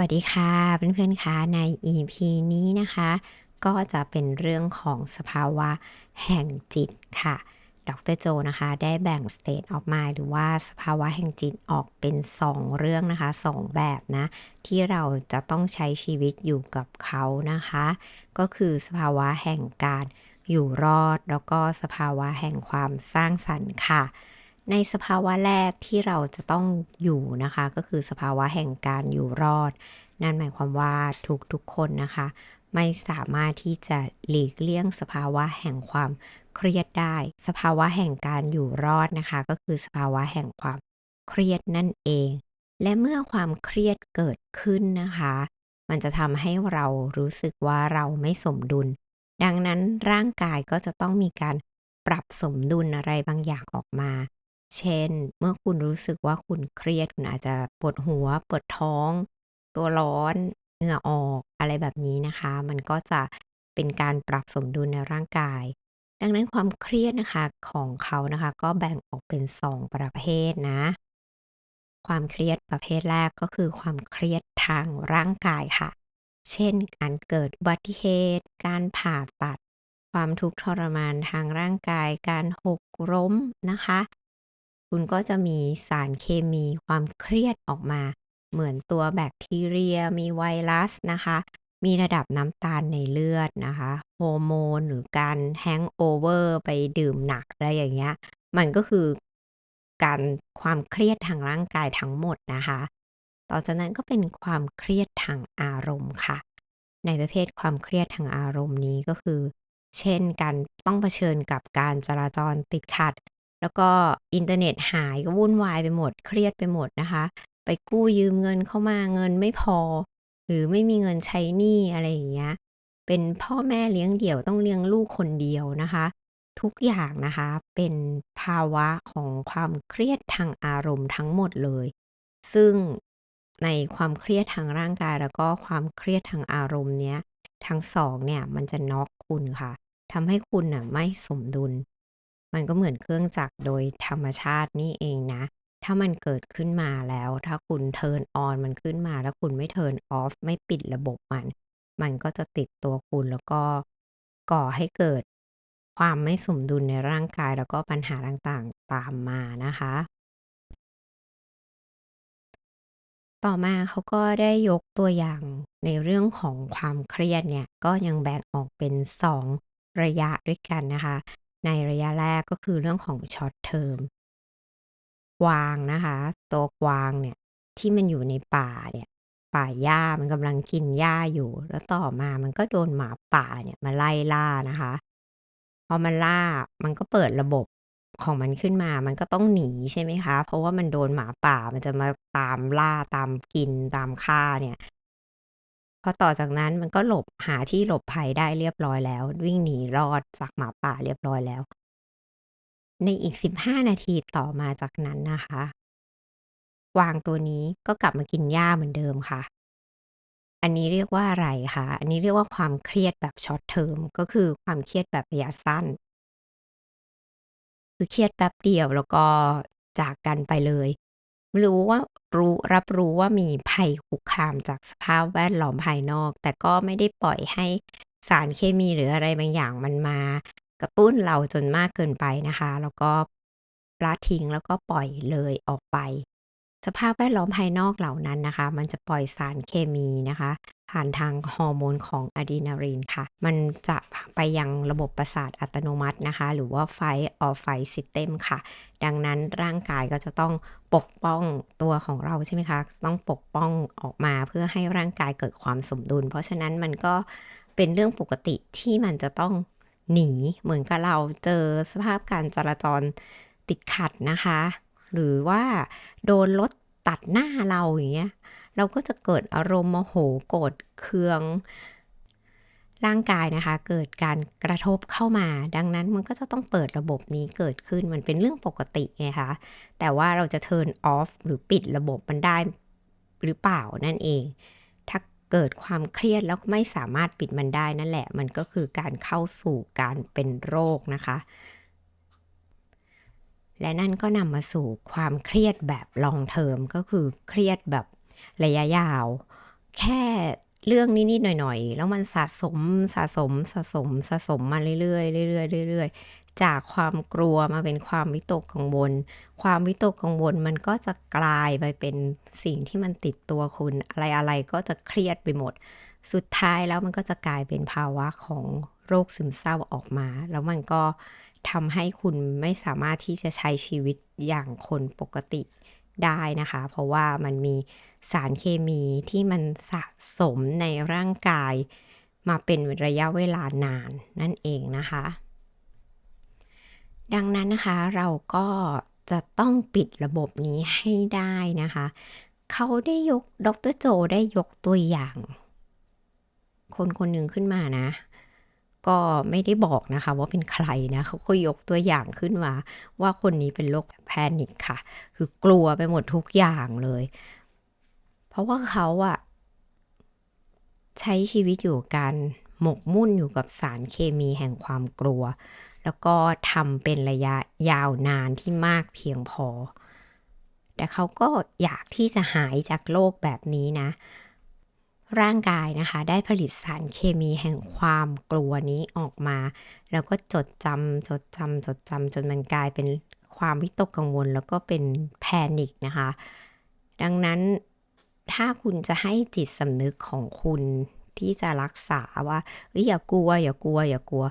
วัสดีค่ะเพื่อนๆคะใน EP นี้นะคะ ก็จะเป็นเรื่องของสภาวะแห่งจิตค่ะ ดรโจนะคะ ได้แบ่ง state of mind หรือว่าสภาวะแห่งจิตออกเป็น 2 เรื่องนะคะ 2 แบบนะ ที่เราจะต้องใช้ชีวิตอยู่กับเขานะคะ ก็คือสภาวะแห่งการอยู่รอด แล้วก็สภาวะแห่งความสร้างสรรค์ค่ะ ในสภาวะแรกที่เราจะต้องอยู่นะคะ ก็คือสภาวะแห่งการอยู่รอด นั่นหมายความว่าทุกๆคนนะคะ ไม่สามารถที่จะหลีกเลี่ยงสภาวะแห่งความเครียดได้ สภาวะแห่งการอยู่รอดนะคะ ก็คือสภาวะแห่งความเครียดนั่นเอง และเมื่อความเครียดเกิดขึ้นนะคะ มันจะทำให้เรารู้สึกว่าเราไม่สมดุล ดังนั้นร่างกายก็จะต้องมีการปรับสมดุลอะไรบางอย่างออกมา เช่น เมื่อคุณรู้สึกว่าคุณเครียดคุณอาจจะปวดหัว ปวดท้อง ตัวร้อน เหงื่อออกอะไรแบบนี้นะคะ มันก็จะเป็นการปรับสมดุลในร่างกาย ดังนั้นความเครียดนะคะของเขานะคะ ก็แบ่งออกเป็น 2 ประเภทนะ ความเครียดประเภทแรกก็คือความเครียดทางร่างกายค่ะ เช่น การเกิดอุบัติเหตุ การผ่าตัด ความทุกข์ทรมานทางร่างกาย การหกล้มนะคะ คุณก็จะมีสารเคมีความเครียดออกมา เหมือนตัวแบคทีเรีย มีไวรัสนะคะ มีระดับน้ำตาลในเลือดนะคะฮอร์โมนหรือการแฮงโอเวอร์ไปดื่มหนักอะไรอย่างเงี้ย มันก็คือการความเครียดทางร่างกายทั้งหมดนะคะ ต่อจากนั้นก็เป็นความเครียดทางอารมณ์ค่ะ ในประเภทความเครียดทางอารมณ์นี้ก็คือ เช่นการต้องเผชิญกับการจราจรติดขัด แล้วก็อินเทอร์เน็ตหายก็วุ่นวายไปหมดเครียดไปหมดนะคะ ไปกู้ยืมเงินเข้ามาเงินไม่พอ หรือไม่มีเงินใช้หนี้อะไรอย่างเงี้ยเป็นพ่อแม่เลี้ยงเดี่ยวต้องเลี้ยงลูกคนเดียวนะคะ ทุกอย่างนะคะเป็นภาวะของความเครียดทางอารมณ์ทั้งหมดเลย ซึ่งในความเครียดทางร่างกายแล้วก็ความเครียดทางอารมณ์เนี้ยทั้ง2เนี่ยมันจะน็อกคุณค่ะทำให้คุณน่ะไม่สมดุล มันก็เหมือนเครื่องจักรโดยธรรมชาตินี่เองนะ ถ้ามันเกิดขึ้นมาแล้ว ถ้าคุณ turn on มันขึ้นมาแล้วคุณไม่ turn off ไม่ปิดระบบมัน มันก็จะติดตัวคุณแล้วก็ก่อให้เกิดความไม่สมดุลในร่างกายแล้วก็ปัญหาต่างๆตามมานะคะ ต่อมาเขาก็ได้ยกตัวอย่างในเรื่องของความเครียดเนี่ย ก็ยังแบ่งออกเป็น 2 ระยะด้วยกันนะคะ ในระยะแรกก็คือเรื่องของ short term กวางนะคะ ตัวกวางเนี่ยที่มันอยู่ในป่าเนี่ย ป่าหญ้ามันกำลังกินหญ้าอยู่ แล้วต่อมามันก็โดนหมาป่าเนี่ยมาไล่ล่านะคะ พอมันล่ามันก็เปิดระบบของมันขึ้นมา มันก็ต้องหนีใช่ไหมคะ เพราะว่ามันโดนหมาป่ามันจะมาตามล่าตามกินตามฆ่าเนี่ย พอต่อจากนั้นมันก็หลบหาที่หลบภัยได้เรียบร้อยแล้ว วิ่งหนีรอดจากหมาป่าเรียบร้อยแล้ว ในอีก 15 นาทีต่อมาจากนั้นนะคะกวางตัวนี้ก็กลับมากินหญ้าเหมือนเดิมค่ะ อันนี้เรียกว่าอะไรคะอันนี้เรียกว่าความเครียดแบบ short term ก็คือความเครียดแบบระยะสั้น คือเครียดแป๊บเดียวแล้วก็จากกันไปเลยรู้ว่า รู้รับรู้ว่ามีภัยคุกคามจากสภาพแวดล้อมภายนอก แต่ก็ไม่ได้ปล่อยให้สารเคมีหรืออะไรบางอย่างมันมากระตุ้นเราจนมากเกินไปนะคะ แล้วก็ละทิ้งแล้วก็ปล่อยเลยออกไป สภาพแวดล้อมภายนอกเหล่านั้นนะคะ มันจะปล่อยสารเคมีนะคะ ผ่านทางฮอร์โมนของอะดรีนาลีนค่ะ มันจะไปยังระบบประสาทอัตโนมัตินะคะ หรือว่า Fight or Flight System ค่ะ ดังนั้นร่างกายก็จะต้องปกป้องตัวของเราใช่ไหมคะ ต้องปกป้องออกมาเพื่อให้ร่างกายเกิดความสมดุล เพราะฉะนั้นมันก็เป็นเรื่องปกติที่มันจะต้องหนีเหมือนกับเราเจอสภาพการจราจรติดขัดนะคะ หรือว่าโดนรถตัดหน้าเราอย่างเงี้ย เราก็จะเกิดอารมณ์โมโหโกรธเคือง ร่างกายนะคะ เกิดการกระทบเข้ามา ดังนั้นมันก็จะต้องเปิดระบบนี้เกิดขึ้นมันเป็นเรื่องปกติไงคะแต่ว่าเราจะ turn off หรือปิดระบบมันได้หรือเปล่านั่นเอง ถ้าเกิดความเครียดแล้วไม่สามารถปิดมันได้นั่นแหละ มันก็คือการเข้าสู่การเป็นโรคนะคะ และนั่นก็นำมาสู่ความเครียดแบบ long term ก็คือเครียดแบบ ระยะยาว แค่เรื่องนิดๆหน่อยๆ แล้วมันสะสมสะสมสะสมสะสมมาเรื่อยๆเรื่อยๆเรื่อยๆ จากความกลัวมาเป็นความวิตกกังวล ความวิตกกังวลมันก็จะกลายไปเป็นสิ่งที่มันติดตัวคุณ อะไรๆ ก็จะเครียดไปหมด สุดท้ายแล้วมันก็จะกลายเป็นภาวะของโรคซึมเศร้าออกมา แล้วมันก็ทำให้คุณไม่สามารถที่จะใช้ชีวิตอย่างคนปกติได้นะคะ เพราะว่ามันมี สารเคมีที่มันสะสมในร่างกายมาเป็นระยะเวลานานนั่นเองนะคะ ดังนั้นนะคะเราก็จะต้องปิดระบบนี้ให้ได้นะคะ เขาได้ยกดรโจได้ยกตัวอย่าง คนคนหนึ่งขึ้นมานะ ก็ไม่ได้บอกนะคะว่าเป็นใครนะเขาก็ยกตัวอย่างขึ้นมา ว่าคนนี้เป็นโรคแพนิคค่ะ คือกลัวไปหมดทุกอย่างเลย ราะว่าเขาอะใช้ชีวิตอยู่การหมกมุ่นอยู่กับสารเคมีแห่งความกลัว แล้วก็ทำเป็นระยะยาวนานที่มากเพียงพอ แต่เขาก็อยากที่จะหายจากโรคแบบนี้นะ ร่างกายนะคะ ได้ผลิตสารเคมีแห่งความกลัวนี้ออกมา แล้วก็จดจำจดจำจดจำจนมันกลายเป็นความวิตกกังวล แล้วก็เป็นแพนิคนะคะ ดังนั้น ถ้าคุณจะให้จิตสำนึกของคุณที่จะรักษาว่าเอ้ยอย่ากลัว อย่ากลัว อย่ากลัว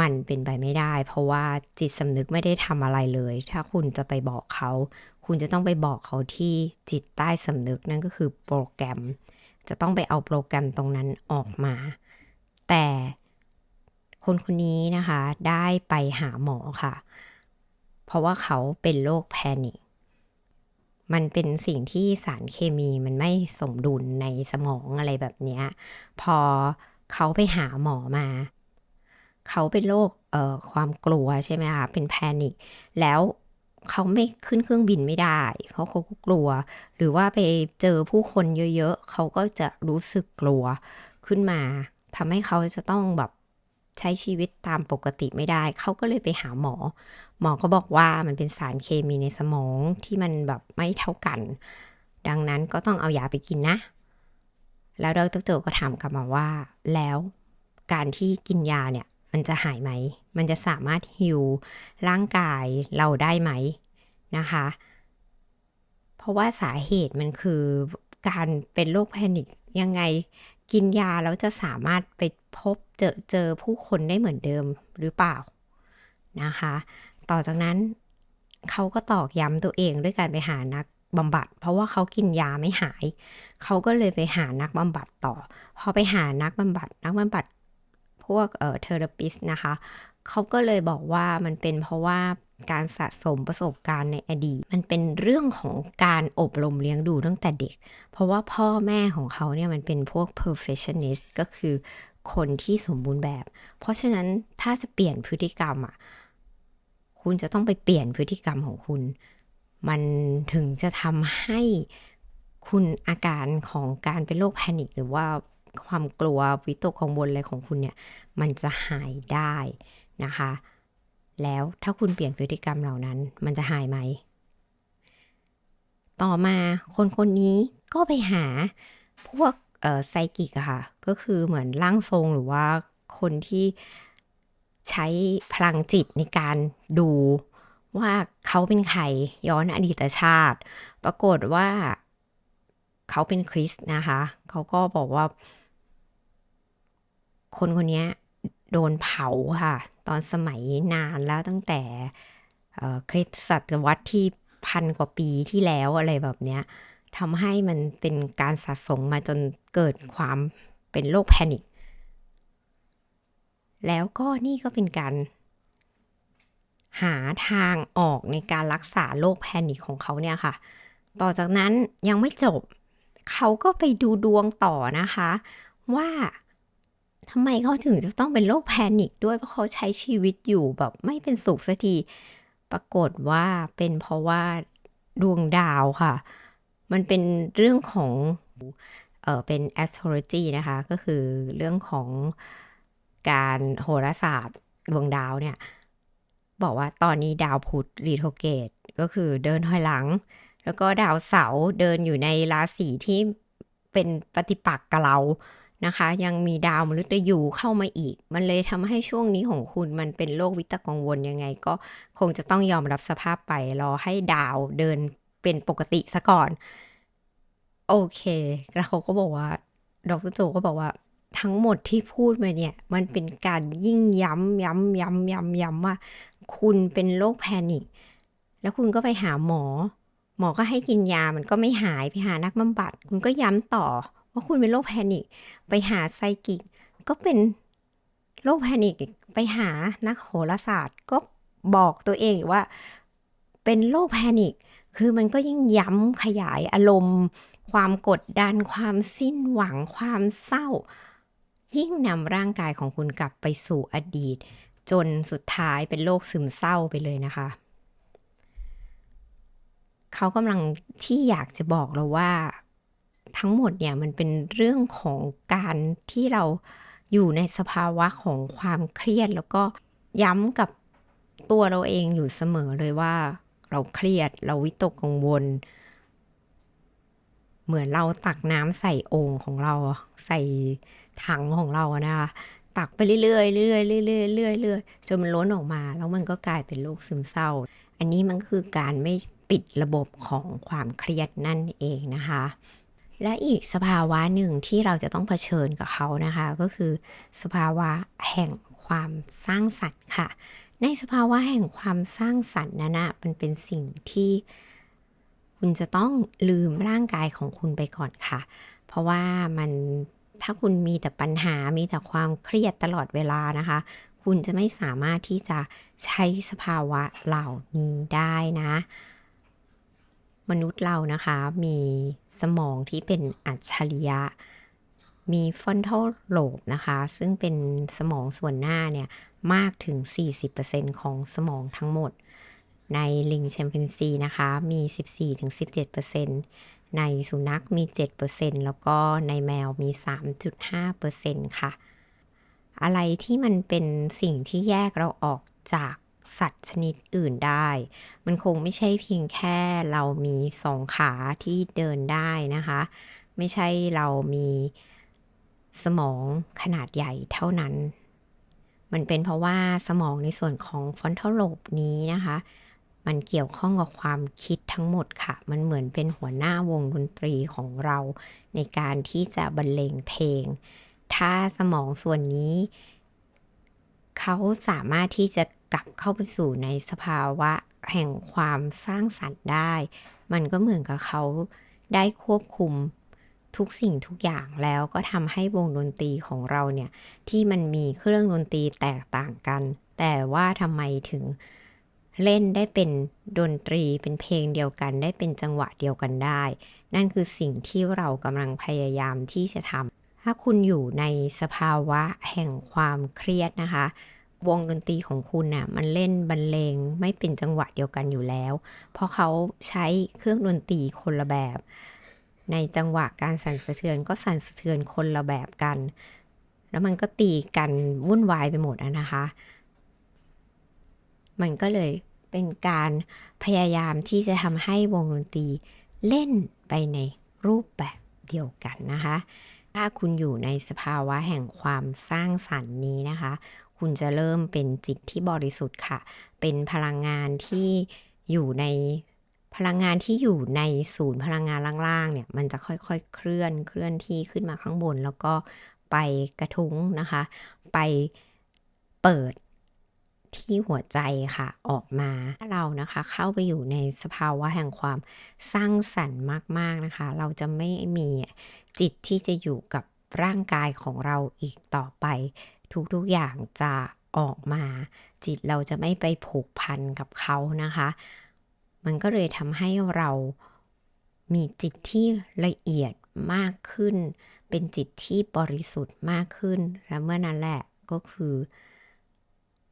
มันเป็นไปไม่ได้ เพราะว่าจิตสำนึกไม่ได้ทำอะไรเลย ถ้าคุณจะไปบอกเขา คุณจะต้องไปบอกเขาที่จิตใต้สำนึกนั่นก็คือโปรแกรม จะต้องไปเอาโปรแกรมตรงนั้นออกมา แต่คนคนนี้นะคะได้ไปหาหมอค่ะ เพราะว่าเขาเป็นโรคแพนิค มันเป็นสิ่งที่สารเคมีมันไม่สมดุลในสมองอะไรแบบเนี้ย พอเขาไปหาหมอมา เขาเป็นโรคเอ่อความกลัวใช่ไหมคะ เป็นแพนิค แล้วเขาไม่ขึ้นเครื่องบินไม่ได้ เพราะเขาก็กลัว หรือว่าไปเจอผู้คนเยอะๆ เขาก็จะรู้สึกกลัวขึ้นมาทำให้เขาจะต้องแบบ ใช้ชีวิตตามปกติไม่ได้ เขาก็เลยไปหาหมอ หมอก็บอกว่ามันเป็นสารเคมีในสมองที่มันแบบไม่เท่ากัน ดังนั้นก็ต้องเอายาไปกินนะ แล้วดรโจก็ถามกลับมาว่า แล้วการที่กินยาเนี่ย มันจะหายไหม มันจะสามารถฮิวร่างกายเราได้ไหมนะคะ เพราะว่าสาเหตุมันคือการเป็นโรคแพนิคยังไงกินยาแล้วจะสามารถไป พบเจอเจอผู้คนได้เหมือนเดิมหรือเปล่านะคะ ต่อจากนั้นเขาก็ตอกย้ำตัวเองด้วยการไปหานักบำบัด เพราะว่าเขากินยาไม่หาย เขาก็เลยไปหานักบำบัดต่อ พอไปหานักบำบัด นักบำบัดพวกเอ่อเทอราปิสนะคะ เขาก็เลยบอกว่ามันเป็นเพราะว่าการสะสมประสบการณ์ในอดีต มันเป็นเรื่องของการอบรมเลี้ยงดูตั้งแต่เด็ก เพราะว่าพ่อแม่ของเขาเนี่ยมันเป็นพวก perfectionist ก็คือ คนที่สมบูรณ์แบบ เพราะฉะนั้นถ้าจะเปลี่ยนพฤติกรรมอะคุณจะต้องไปเปลี่ยนพฤติกรรมของคุณ มันถึงจะทำให้คุณอาการของการเป็นโรคแพนิคหรือว่าความกลัววิตกกังวลอะไรของคุณเนี่ย มันจะหายได้นะคะ แล้วถ้าคุณเปลี่ยนพฤติกรรมเหล่านั้น มันจะหายไหม ต่อมาคนคนนี้ก็ไปหาพวก เอ่อไซกิกอะค่ะ ก็คือเหมือนร่างทรงหรือว่าคนที่ใช้พลังจิตในการดูว่าเขาเป็นใครย้อนอดีตชาติ ปรากฏว่าเขาเป็นคริสนะคะ เขาก็บอกว่า คนคนนี้โดนเผาค่ะ ตอนสมัยนานแล้วตั้งแต่คริสตศตวรรษที่พันกว่าปีที่แล้วอะไรแบบเนี้ย ทำให้มันเป็นการสะสมมาจนเกิดความเป็นโรคแพนิคแล้วก็นี่ก็เป็นการ หาทางออกในการรักษาโรคแพนิคของเขาเนี่ยค่ะ ต่อจากนั้นยังไม่จบ เขาก็ไปดูดวงต่อนะคะ ว่าทำไมเขาถึงจะต้องเป็นโรคแพนิคด้วยเพราะเขาใช้ชีวิตอยู่แบบไม่เป็นสุขสักที ปรากฏว่าเป็นเพราะว่าดวงดาวค่ะ มันเป็นเรื่องของเออเป็น astrology นะคะ ก็คือเรื่องของการโหราศาสตร์ดวงดาวเนี่ย บอกว่าตอนนี้ดาวพุธรีโทเกตก็คือเดินถอยหลัง แล้วก็ดาวเสาร์เดินอยู่ในราศีที่เป็นปฏิปักษ์กับเรานะคะ ยังมีดาวมฤตยูเข้ามาอีก มันเลยทำให้ช่วงนี้ของคุณมันเป็นโรควิตกกังวลยังไง ก็คงจะต้องยอมรับสภาพไปรอให้ดาวเดิน เป็นปกติซะก่อน โอเค แล้วเขาก็บอกว่า ดรโจก็บอกว่าทั้งหมดที่พูดมาเนี่ย มันเป็นการยิ่งย้ำย้ำย้ำย้ำย้ำว่า คุณเป็นโรคแพนิคแล้วคุณก็ไปหาหมอ หมอก็ให้กินยามันก็ไม่หายไปหานักบำบัด คุณก็ย้ำต่อ ว่าคุณเป็นโรคแพนิคไปหาไซกิกก็เป็นโรคแพนิคอีกไปหานักโหราศาสตร์ ก็บอกตัวเองว่า เป็นโรคแพนิค คือมันก็ยิ่งย้ำขยายอารมณ์ ความกดดัน ความสิ้นหวัง ความเศร้า ยิ่งนำร่างกายของคุณกลับไปสู่อดีต จนสุดท้ายเป็นโรคซึมเศร้าไปเลยนะคะ เขากำลังที่อยากจะบอกเราว่า ทั้งหมดเนี่ยมันเป็นเรื่องของการที่เราอยู่ในสภาวะของความเครียดแล้วก็ย้ำกับตัวเราเองอยู่เสมอเลยว่า เราเครียด เราวิตกกังวล เหมือนเราตักน้ำใส่โอ่งของเรา ใส่ถังของเรานะคะตักไปเรื่อยเรื่อยๆเรื่อยๆเรื่อยๆเรื่อยๆจนมันล้นออกมา แล้วมันก็กลายเป็นโรคซึมเศร้า อันนี้มันคือการไม่ปิดระบบของความเครียดนั่นเองนะคะ และอีกสภาวะหนึ่งที่เราจะต้องเผชิญกับเขานะคะ ก็คือ สภาวะแห่งความสร้างสรรค์ค่ะ ในสภาวะแห่งความสร้างสรรค์นั้นนะมันเป็นสิ่งที่คุณจะต้องลืมร่างกายของคุณไปก่อนค่ะ เพราะว่ามันถ้าคุณมีแต่ปัญหา มีแต่ความเครียดตลอดเวลานะคะ คุณจะไม่สามารถที่จะใช้สภาวะเหล่านี้ได้นะ มนุษย์เรานะคะ มีสมองที่เป็นอัจฉริยะ มีฟอนทัลโลบนะคะ ซึ่งเป็นสมองส่วนหน้าเนี่ย มากถึง 40%ของสมองทั้งหมด ในลิงแชมเปญซีนะคะ มี 14-17%ในสุนัขมี 7%แล้วก็ในแมวมี 3.5%ค่ะ อะไรที่มันเป็นสิ่งที่แยกเราออกจากสัตว์ชนิดอื่นได้ มันคงไม่ใช่เพียงแค่เรามีสองขาที่เดินได้นะคะ ไม่ใช่เรามีสมองขนาดใหญ่เท่านั้น มันเป็นเพราะว่าสมองในส่วนของฟอนทัลโลบนี้นะคะ มันเกี่ยวข้องกับความคิดทั้งหมดค่ะ มันเหมือนเป็นหัวหน้าวงดนตรีของเรา ในการที่จะบรรเลงเพลง ถ้าสมองส่วนนี้ เขาสามารถที่จะกลับเข้าไปสู่ในสภาวะแห่งความสร้างสรรค์ได้ มันก็เหมือนกับเขาได้ควบคุม ทุกสิ่งทุกอย่างแล้วก็ทำให้วงดนตรีของเราเนี่ย ที่มันมีเครื่องดนตรีแตกต่างกัน แต่ว่าทำไมถึงเล่นได้เป็นดนตรีเป็นเพลงเดียวกัน ได้เป็นจังหวะเดียวกันได้ นั่นคือสิ่งที่เรากำลังพยายามที่จะทำถ้าคุณอยู่ในสภาวะแห่งความเครียดนะคะ วงดนตรีของคุณน่ะมันเล่นบรรเลงไม่เป็นจังหวะเดียวกันอยู่แล้ว เพราะเขาใช้เครื่องดนตรีคนละแบบ ในจังหวะการสั่นสะเทือนก็สั่นสะเทือนคนละแบบกัน แล้วมันก็ตีกันวุ่นวายไปหมดนะคะ มันก็เลยเป็นการพยายามที่จะทำให้วงดนตรีเล่นไปในรูปแบบเดียวกันนะคะ ถ้าคุณอยู่ในสภาวะแห่งความสร้างสรรค์นี้นะคะ คุณจะเริ่มเป็นจิตที่บริสุทธิ์ค่ะ เป็นพลังงานที่อยู่ใน พลังงานที่อยู่ในศูนย์พลังงานล่างๆเนี่ยมันจะค่อยๆเคลื่อนเคลื่อนที่ขึ้นมาข้างบน แล้วก็ไปกระทุ้งนะคะ ไปเปิดที่หัวใจค่ะออกมาถ้าเรานะคะ เข้าไปอยู่ในสภาวะแห่งความสร้างสรรค์มาก ๆนะคะ เราจะไม่มีจิตที่จะอยู่กับร่างกายของเราอีกต่อไป ทุกๆอย่างจะออกมา จิตเราจะไม่ไปผูกพันกับเขานะคะ มันก็เลยทำให้เรามีจิตที่ละเอียดมากขึ้น เป็นจิตที่บริสุทธิ์มากขึ้น และเมื่อนั้นแหละก็คือ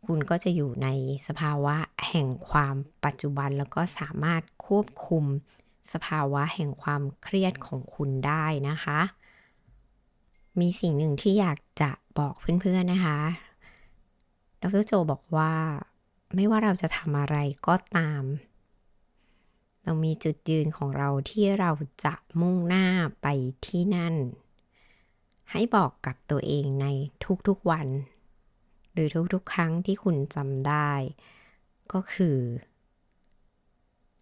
คุณก็จะอยู่ในสภาวะแห่งความปัจจุบันแล้วก็สามารถควบคุมสภาวะแห่งความเครียดของคุณได้นะคะ มีสิ่งหนึ่งที่อยากจะบอกเพื่อนๆนะคะ ดรโจบอกว่าไม่ว่าเราจะทำอะไรก็ตาม เรามีจุดยืนของเราที่เราจะมุ่งหน้าไปที่นั่น ให้บอกกับตัวเองในทุกๆวัน หรือทุกๆ ครั้งที่คุณจำได้ ก็คือ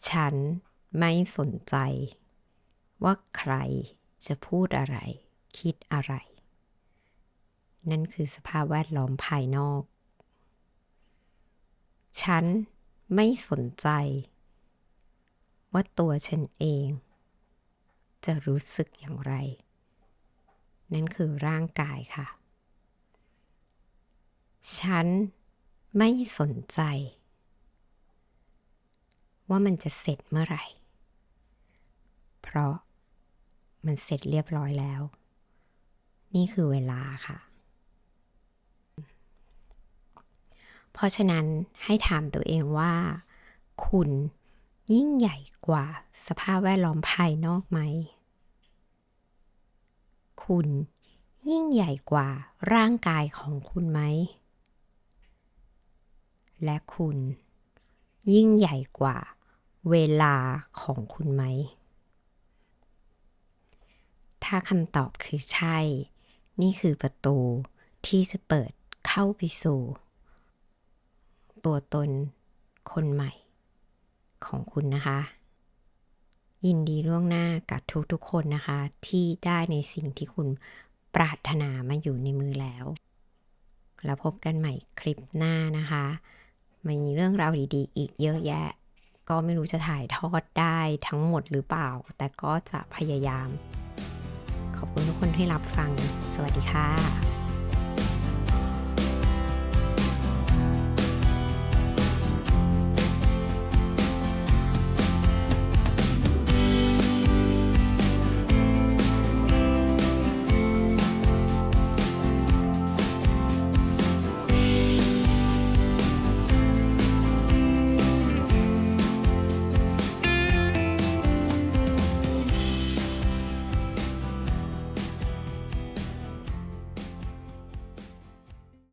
ฉันไม่สนใจ ว่าใครจะพูดอะไร คิดอะไร นั่นคือสภาพแวดล้อมภายนอก ฉันไม่สนใจ ว่าตัวฉันเอง จะรู้สึกอย่างไร นั่นคือร่างกายค่ะ ฉันไม่สนใจ ว่ามันจะเสร็จเมื่อไหร่ เพราะมันเสร็จเรียบร้อยแล้ว นี่คือเวลาค่ะ เพราะฉะนั้นให้ถามตัวเองว่า คุณ ยิ่งใหญ่กว่าสภาพแวดล้อมภายนอกไหม คุณยิ่งใหญ่กว่าร่างกายของคุณไหม และคุณ ยิ่งใหญ่กว่าเวลาของคุณไหม ถ้าคำตอบคือใช่ นี่คือประตูที่จะเปิดเข้าไปสู่ ตัวตนคนใหม่ ของคุณนะคะ ยินดีล่วงหน้ากับทุกๆคนนะคะ ที่ได้ในสิ่งที่คุณปรารถนามาอยู่ในมือแล้ว แล้วพบกันใหม่คลิปหน้านะคะมีเรื่องราวดีๆ อีกเยอะแยะ ก็ไม่รู้จะถ่ายทอดได้ทั้งหมดหรือเปล่า แต่ก็จะพยายาม ขอบคุณทุกคนที่รับฟัง สวัสดีค่ะ